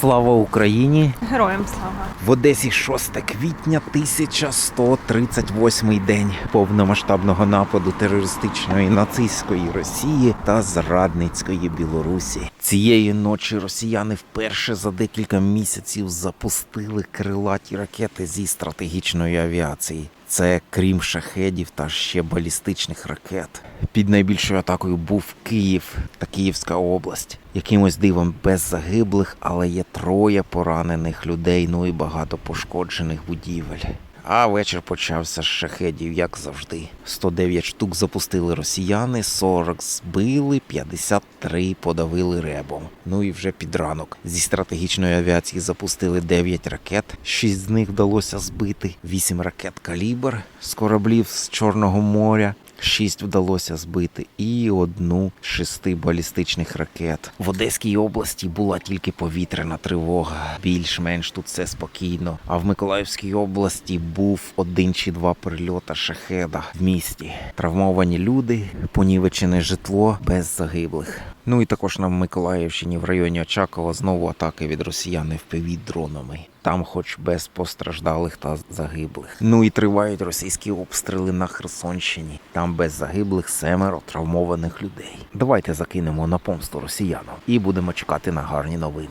Слава Україні! Героям слава. В Одесі 6 квітня 1138 день повномасштабного нападу терористичної нацистської Росії та зрадницької Білорусі. Цієї ночі росіяни вперше за декілька місяців запустили крилаті ракети зі стратегічної авіації. Це крім шахедів та ще балістичних ракет. Під найбільшою атакою був Київ та Київська область. Якимось дивом без загиблих, але є троє поранених людей, ну і багато пошкоджених будівель. А вечір почався з шахедів, як завжди. 109 штук запустили росіяни, 40 збили, 53 подавили ребом. Ну і вже під ранок. Зі стратегічної авіації запустили 9 ракет, 6 з них вдалося збити, 8 ракет калібр з кораблів з Чорного моря. Шість вдалося збити і одну з шести балістичних ракет. В Одеській області була тільки повітряна тривога. Більш-менш тут все спокійно. А в Миколаївській області був один чи два прильота шахеда в місті. Травмовані люди, понівечене житло без загиблих. Ну і також на Миколаївщині в районі Очакова знову атаки від росіян впв дронами. Там, хоч без постраждалих та загиблих. Ну і тривають російські обстріли на Херсонщині. Там без загиблих семеро травмованих людей. Давайте закинемо на помсту росіянам і будемо чекати на гарні новини.